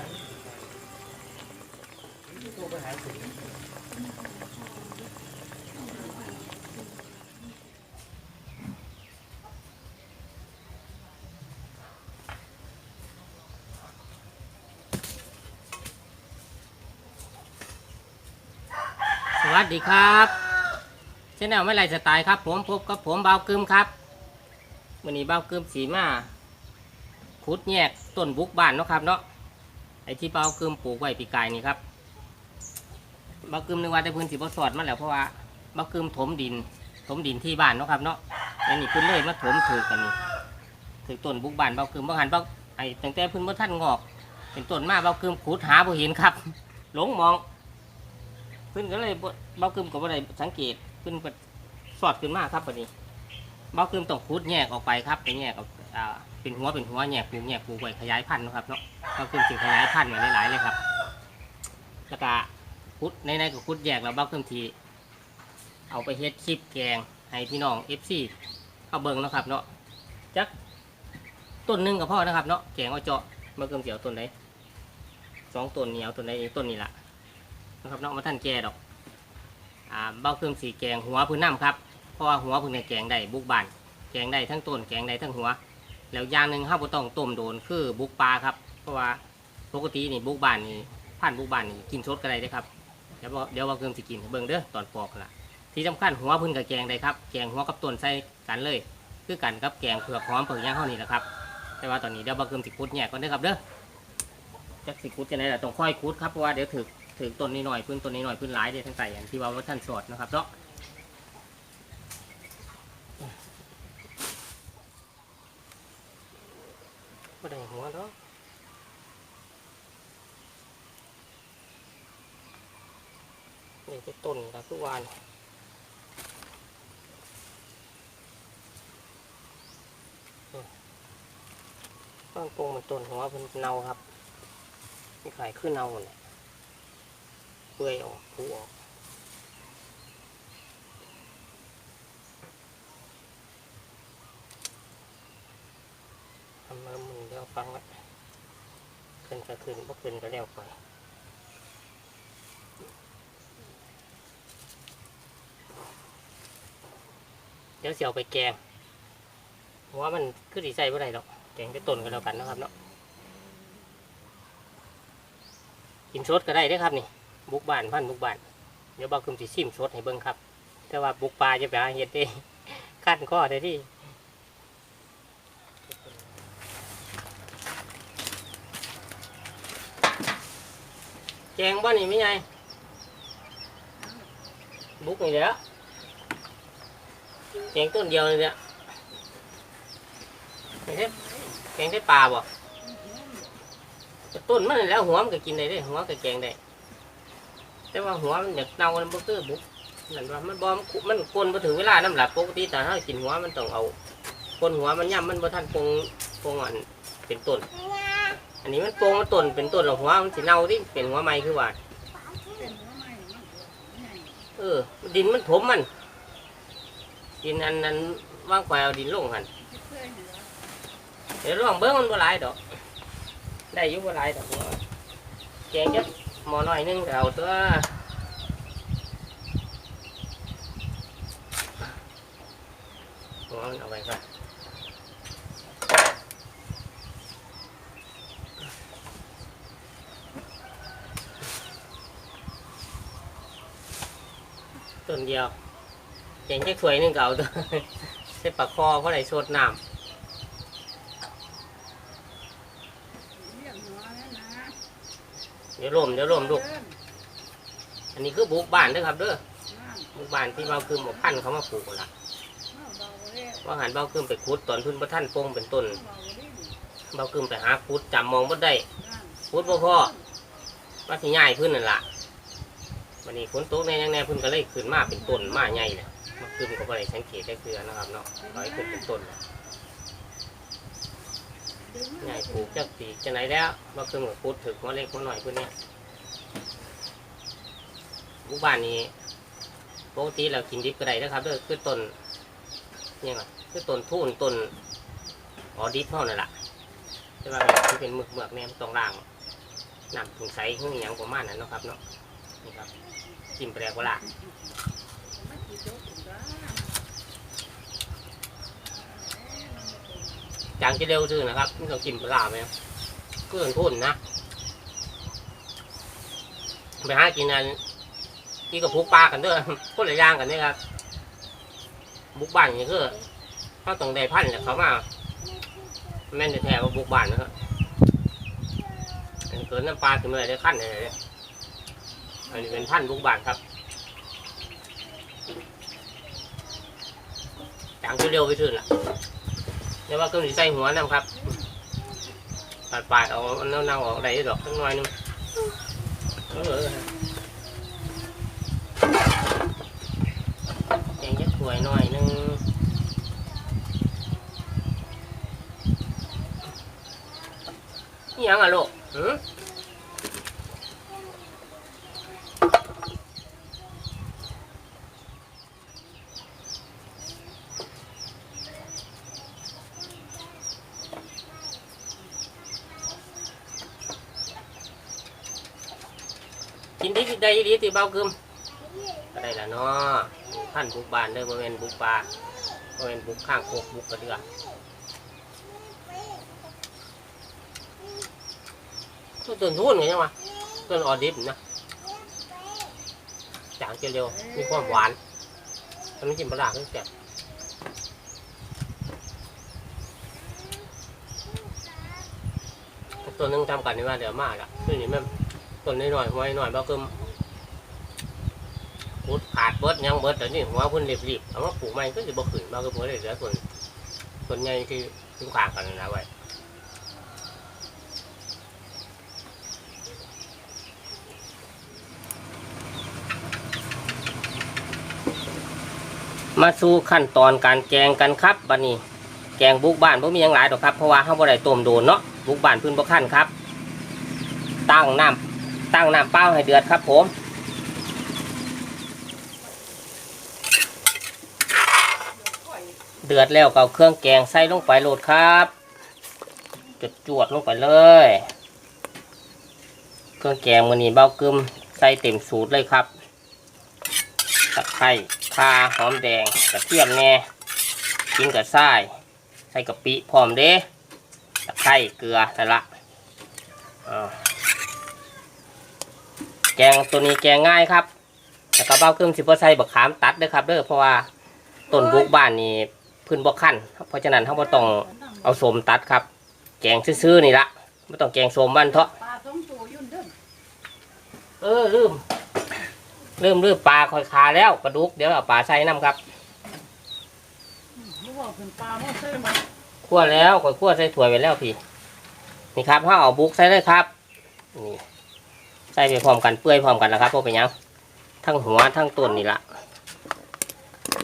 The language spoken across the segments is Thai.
สวัสดีครับเช่นแนวไม่ไรสไตล์ครับ ผมพบกับผมเบากึมครับวันนี้เบากึมสีมาขุดแยกต้นบุกบ้านเนาะครับเนาะ อ้ที่เบาวกึมปลูกไว้ปีกายนี่ครับเบาวกึมนึกว่าแต่พื้นสีบสอดมาแล้วเพราะว่าเบาวกึมถมดิน ถมดินที่บ้านเนาะครับเนาะแล้วนี่ขึ้นเลยมาถมถือกันนี่ถือต้นบุกบ้านเบาวกึมบางหันเบาไอ้ตั้งแต่พื้นบ่ท่านงอก เป็นต้นมาเบาวกึมขุดหาบ่เห็นครับ หลงมองเพิ่นก็เลยบ่เบากึมก็บ่ได้สังเกตเพิ่นสอดขึ้นมาครับบัดนี้เบากึมต้องขุดแยกออกไปครับไปแยกออก อ่าเป็นหัวเป็นหัวแยกปลูกแยกปลูกไว้ขยายพันธุ์เนาะครับเนาะเบากึมสิขยายพันธุ์ไว้หลายๆเลยครับแล้วก็ขุดในๆก็ขุดแยกแล้วเบากึมที เอาไปเฮ็ดคลิปแกงให้พี่น้อง FC เอาเบิ่งนะครับเนาะจักต้นหนึงก็พอนะครับเนาะแกงเอาเจาะเบากึมสิเอาต้นใดสองต้นนี้เอาต้นใดต้นนี้ล่ะนะครับเนาะมาท่านแกดอกอ่าเบ้าเครื่องสีแกงหัวพื้นน้ำครับเพราะว่าหัวพื้นในแกงได้บุกบานแกงได้ทั้งต้นแกงได้ทั้งหัว แล้วอย่างหนึ่งข้าวต้องต้มโดนคือบุกปลาครับ เพราะว่าปกตินี่บุกบ้านนี่พันบุกบ้านนี่กินสดก็ได้เด้อครับเดี๋ยวบ่เดี๋ยวว่าเครื่องสิกินให้เบิ่งเด้อตอนปอกล่ะที่สำคัญหัวพื้นกับแกงได้ครับแกงหัวกับต้นใส่กันเลย คือกันกับแกงเผือกหอมเผือกย่างข้าวนี่แหละครับ แต่ว่าตอนนี้เดี๋ยวบ่เครื่องสิคุดแยกก่อนเด้อครับเด้อจักสิคุดจะไหนล่ะต้องค่อยคุดครับเพราะว่าเดี๋ยวถึกถึงต้นนี้หน่อยพื้นต้นนี้หน่อยพื้นหลายเด้ทั้งใส่อย่างที่ว่าว่าท่านสอดนะครับเนาะก็ได้หัวเนาะนี่เป็น ต้นครับทุกวันต้นโปงมันต้นหัวเป็นเนาครับมีไข่ขึ้นเนาหมดเลยเปื่อยออกผูออกทำมามึงเดี๋ยวฟังไว้ขึ้นก็ขึ้นบ่ขึ้นก็แล้วไป เดี๋ยวเสียวไปแกงเพราะว่ามันคือดีใจเมื่อไรหรอกแกงไปต้นกันแล้วกันนะครับเนาะกินสดก็ได้เด้ครับนี่บุกบ้านพันบุกบ้านเดี๋ยวบอกคุมสิซิมสดให้เบิ่งครับ แต่ว่าบุกปลาจะไปหาเห็ดเด้ขั้นข้อได้ที่แกงบ้านนี่ไม่ไงบุกนี่แหละ แกงต้นเดียวเลยเนี่ยแกงเทแกงเทปลาบ่ต้นมันแล้วหัวมันก็กินได้เด้หัวก็แกงได้แต่ว่าหัวมันอยากเน่ามันบ่คือบุกนั่นว่ามันบ่มันขุมันกลนบ่ถึงเวลาน้ำหลับปกติแต่ถ้ากินหัวมันต้องเอากลนหัวมันย่ำมันบ่ทันปรุงปรุงอันเป็นต้น อันนี้มันปรุงมันต้นเป็นต้นแล้วหัวมันสิเน่าที่เป็นหัวใหม่คือว่าเออดินมันถมมัน ดินอันนั้นว่างไกวเอาดินลงหันเดี๋ยวลองเบิ้งมันบ่หลายดอก ได้อยู่บ่หลายดอกหัวแกงจักหมอน้อยหนึงก็เอาตัวหัวมันเอาไว้ก่อนต้นเดียวเก่งแค่ถ้วยหนึงเก่าตัวใส่ปากคอเพราะไหนสดน้ำเดี๋ยวลมเดี๋ยวลมลูกอันนี้คือบุกบ้านเด้อครับเด้อบุกบ้านที่เราคือหมกพันธุ์เขามาปลูกนั่นละว่าหันเบาขึ้นไปคุดตอนพื้นพระท่านโป่งเป็นต้น เบาขึ้นไปหาคุดจำมองบ่ได้คุดบ่พอว่าสิง่ายขึ้นนั่นล่ะวันนี้ฝนตกในยังแน่เพื้นก็เลยขึ้นมาเป็นต้นมาใหญ่เลย มาขึ้นก็บ่ได้สังเกตได้คือนะครับเนาะลอยขึ้นเป็นต้นใหญ่ปลูกจักปีกจะไหนแล้วเบาขึ้นกับคุดถึกมาเล็กมาหน่อยพื่นนี้หมู่บ้านนี้ปกติเรากินดิบก็ได้นะครับเด้อคือต้นนี่ไงคือต้นทุนต้นออดิบเท่านั่นแหละแต่ว่าแบบที่เป็นหมึกเมือกเนี่ยมันต้องล่างน้ำถุงใสขึ้นอย่างประมาณนั้นนะครับเนาะนี่ครับจิ้มแปลกว่าละ จางจะเร็วซื่อนะครับไม่ต้องจิ้มปลาไหมเพื่อนพุ่นนะไปหากินอันนี่ก็พุกปลากันเด้อคนละอย่างกันนี่ครับบุกบ้านนี่คือเขาต้องได้พันธุ์จากเขามาแม่นแท้ๆว่าบุกบ้านนะครับอันเกิดน้ำปลาขึ้นมาได้ขั้นอะไรเนี่ยอันนี้เป็นพันบุกบานครับจางเร็วไปถึงล่ะ เรียว่าคือใส่หัวนะครับปาดปาดๆเอาเน่าๆออกได้ดอกสักหน่อยนึงเออแกงจะถวยหน่อยนึงยังอะลูกหือ ได้ดีตีเบากึมก็ได้ละเนาะท่านบุกบานเด้อบ่แม่นบุกปลาบ่แม่นบุกข้างโคกบุกกระเดือตัวต้นทุนไงยังวะต้นออดิบนะจางเจียวเร็วมีความหวานทำให้กินปลาขึ้นแซ่บตัวนึงทำกันนี่ว่าเดี๋ยวมากอะตัวนี้แม่ ต้นน้อยๆหัวน้อยๆบ่คือพุดขาดเบิดยังเบิดแต่นี่หัวพิ่นรีบๆเอามาปลูกใหม่ก็สิบ่ขึ้นบ่คือเพิ่นได้เหลือส่วนส่วนใหญ่ที่ที่ขางกันนะไว้มาสู่ขั้นตอนการแกงกันครับบัดนี้ แกงบุกบ้านบ่มีหยังหลายดอกครับเพราะว่าเฮาบ่ได้ต้มโดนเนาะบุกบ้านพิ่นบ่คั่นครับ ตั้งน้ำ ตั้งน้ำเปล่าให้เดือดครับผม เดือดแล้วก็เอาเครื่องแกงใส่ลงไปโหลดครับจดจวดลงไปเลย เครื่องแกงมันนี้เบ้ากึมใส่เต็มสูตรเลยครับตะไคร้ข่าหอมแดงกระเทียมแน่กินกับไส้ใส่กะปิพร้อมเด้ตะไคร้เกลือนั่ละอ่า แกงตัวนี้แกงง่ายครับแล้วก็เบ้าเครื่องสิบใส่บักขามตัดด้อครับเด้อเพราะว่าต้นบุกบ้านนี่พื้นบ่ขั้นเพราะฉะนั้นเขาบ่ต้องเอาสมตัดครับ แกงซื่อๆนี่ละไม่ต้องแกงสมบ้านเถาะเอเออลืมลืมลืมปลาคอยคาแล้วปลาดุกเดี๋ยวเอาปลาใส่น้ำครับรู้ว่าเป็นปลาเมื่อเช้ามาคั่วแล้วคอยคั่วใส่ถ้วไปแล้วพี่นี่ครับถ้าเอาบุกใส่เลยครับนี่ ใส่ไปพร้อมกันเปื่อยพร้อมกันแล้วครับพวกเป็นยังทั้งหัวทั้งต้นนี่ละ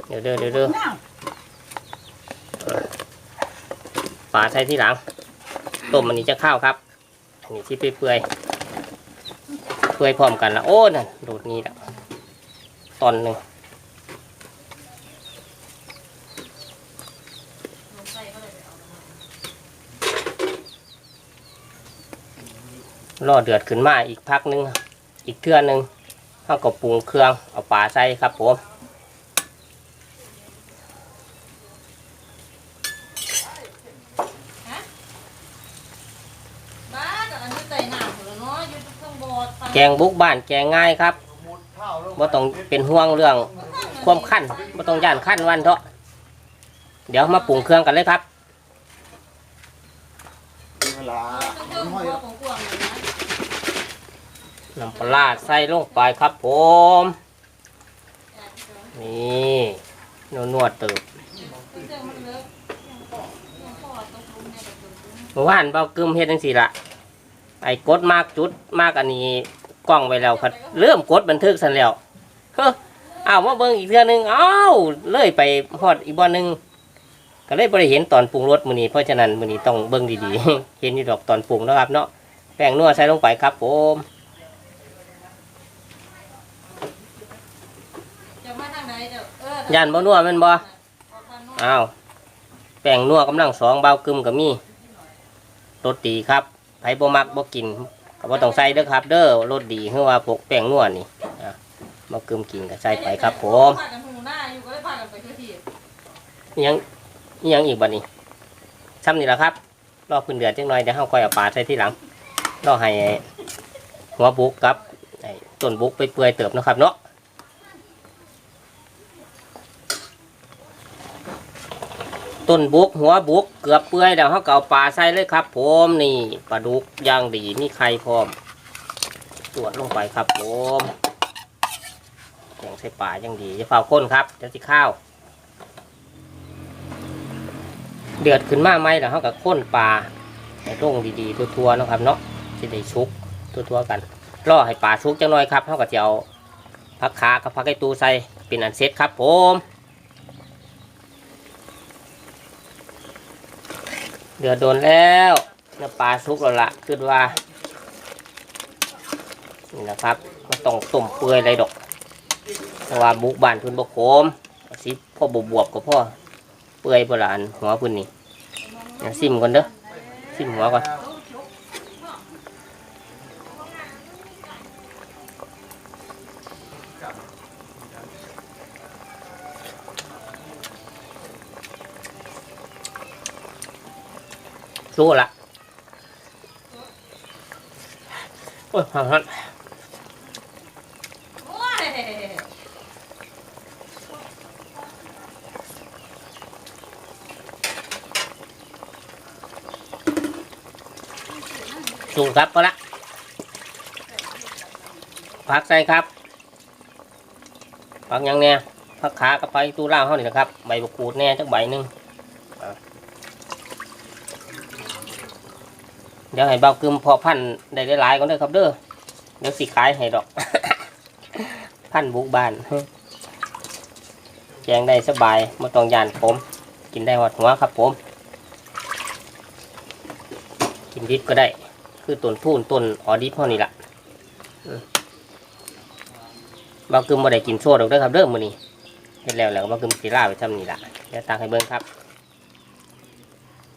เดี๋ยวเด้อเดี๋ยวเด้อฝาปลาใส่ที่หลังต้มอันนี้จะข้าวครับอันนี้ที่เปื่อยๆเปื่อยพร้อมกันแล้วโอ้นั่นโดดนี้แล้วตอนหนึ่ง รอเดือดขึ้นมาอีกพักหนึง อีกเทื่อหนึงเขาก็ปรุงเครื่องเอาปลาใส่ครับผมแกงบุกบ้านแกงง่ายครับว่าต้องเป็นห่วงเรื่องความขั้นว่าต้องย่านขั้นวันเถอะเดี๋ยวมาปรุงเครื่องกันเลยครับ ลาเครื่องครัวของกวางเลยนะน้ำปลาร้าใส่ลงไปครับผม นี่นวดนวดๆตึบเครื่องมันเลอะยังปอกยังปอกตรงนู้นเนี่ยตรงนู้นเมื่อวานเบากึมเฮ็ดจังสี่ละไอ้กดมากจุดมากอันนี้กล้องไว้แล้วครับเริ่มกดบันทึกสันแล้วเฮ้อเอามาเบิ่งอีกเทื่อนึงเอ้าวเลยไปฮอดอีกบ่อนึง ก็เลยบ่ได้เห็นตอนปรุงรสมื้อนี้เพราะฉะนั้นมื้อนี้ต้องเบิ่งดีๆ เห็นอยู่ดอกตอนปรุงเนาะครับเนาะแป้งนัวใส่ลงไปครับผมจะมาทางไหนเดี๋ยวเออย่านบ่นัวแม่นบ่ออกทางโน้นอ้าวแป้งนัวกำลังสองเบากึมก็มีรสดีครับไผบ่มักบ่กินก็ก็บ่ต้องใส่เด้อครับ เด้อรสดีคือว่าพวกแป้งนวลนี่อะมากึมกินก็ใส่ไปครับผมพากันหูหน้าอยู่ก็ได้พากั นี่ยังอีกบัดนี้ซ้ำนี่แหละครับ รอพื้นเดือดจังหน่อยเดี๋ยวเฮาค่อยเอาปลาใส่ที่หลังรอให้หัวบุกกับต้นบุกไปเปื่อยเติบนะครับเนาะต้นบุกหัวบุกเกือบเปื่อยแล้วเฮาก็เอาปลาใส่เลยครับ ผมนี่ปลาดุกย่างดีมีไข่พร้อมตรวจลงไปครับผมแกงใส่ปลาย่างดีจะเฝ้าข้นครับจะสิข้าว เดือดขึ้นมาไหมแล้วเขาก็ข้นปลาให้ลงดีๆทั่วๆนะครับเนาะจะได้ชุกทั่วๆกันรอให้ปลาชุกจังหน่อยครับเขาก็จะเอาผักขากับผักไอตูใส่เป็นอันเสร็จครับผมเดือดโดนแล้วเนื้อปลาชุกแล้วล่ะคือว่านี่นะครับก็ต้องต้มเปื่อยเลยดอกเพราะว่าบุกบานเพื้นบกโคมสิพ่อบวบๆก็พ่อเปื่อยโบราณหัวพุ่นนี่ เอาซิมก่อนเด้อซิมหัวก่อนรู้ละโอ้ยหันหัน โอ้ย สูงครับก็ละพักใส่ครับพักยังเนี่ยพักขากับไปตู้ล่างเขานี่นะครับ ใบมะกรูดแน่จักใบหนึ่งเดี๋ยวให้เบากึมพอพันได้หลายๆก่อนเด้อครับเด้อเดี๋ยวสิขายให้ดอก พันบุบุกบานแจงได้สบายไม่ต้องยานผม กินได้หอดหัวครับผม กินดิบก็ได้ คือต้นพูนต้นออดิบเท่านี้ละมบางกึมบ่ได้กินโซ่ดอกเด้อครับเด้อมื้อนี้เฮ็ดแล้วแล้วก็บางกึมสิลาไปทำนี่ละเดี๋ยวตักให้เบิ่งครับ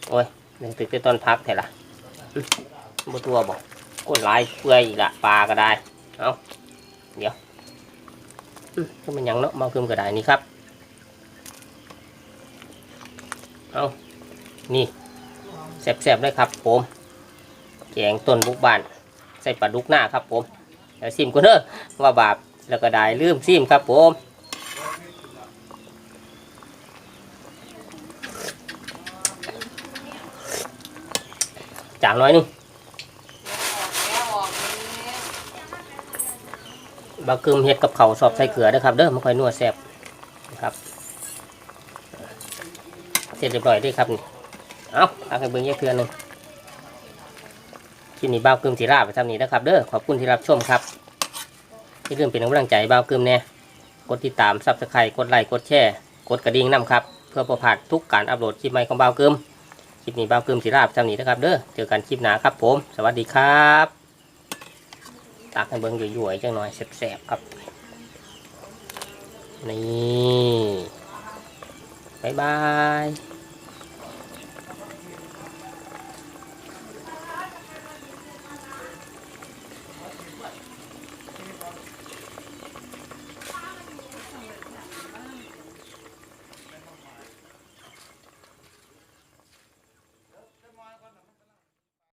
โอ้ยนึกตึกต่ต้นพักแท้ละบ่ตัวบ่ก้นหลายเปื่อยอีกละปลาก็ได้ เอาเดี๋ยวอื้อก็มันหยังเนาะบางกึมก็ได้นี่ครับ เอานี่แซ่บๆเลยครับผม แกงต้นบุกบานใส่ปลาดุกหน้าครับผมเดี๋ยวซิมกันเด้อว่าบาปแล้วก็ได้ลืมซิมครับผมจางน้อยนึงแกออกเลยบากึมเฮ็ดกับเขาสอบใส่เกลือเด้อครับเด้อมันค่อยนัวแซ่บนะครับเสร็จเรียบร้อยด้อครับนี่เอาเอาให้เบิ่งแยกเทือหนึ่ง คลิปนี้บ้าวกึมสีราไปทำนี้นะครับเด้อขอบคุณที่รับชมครับที่เรื่องเป็นกำลังใจบ้าวกึมเนี่ยกดติดตามซับสไครต์กดไลค์กดแชร์กดกระดิ่งนํครับ เพื่อประพลาดทุกการอัปโหลดคลิปใหม่ของบ้าวกึมคลิปนี้บ้าวกึมสีราไปทำนี้นะครับเด้อเจอกันคลิปหน้าครับ ผม สวัสดีครับตักให้เบิ่งอยู่ๆจังหน่อยแซ่บๆครับนี่บ๊ายบาย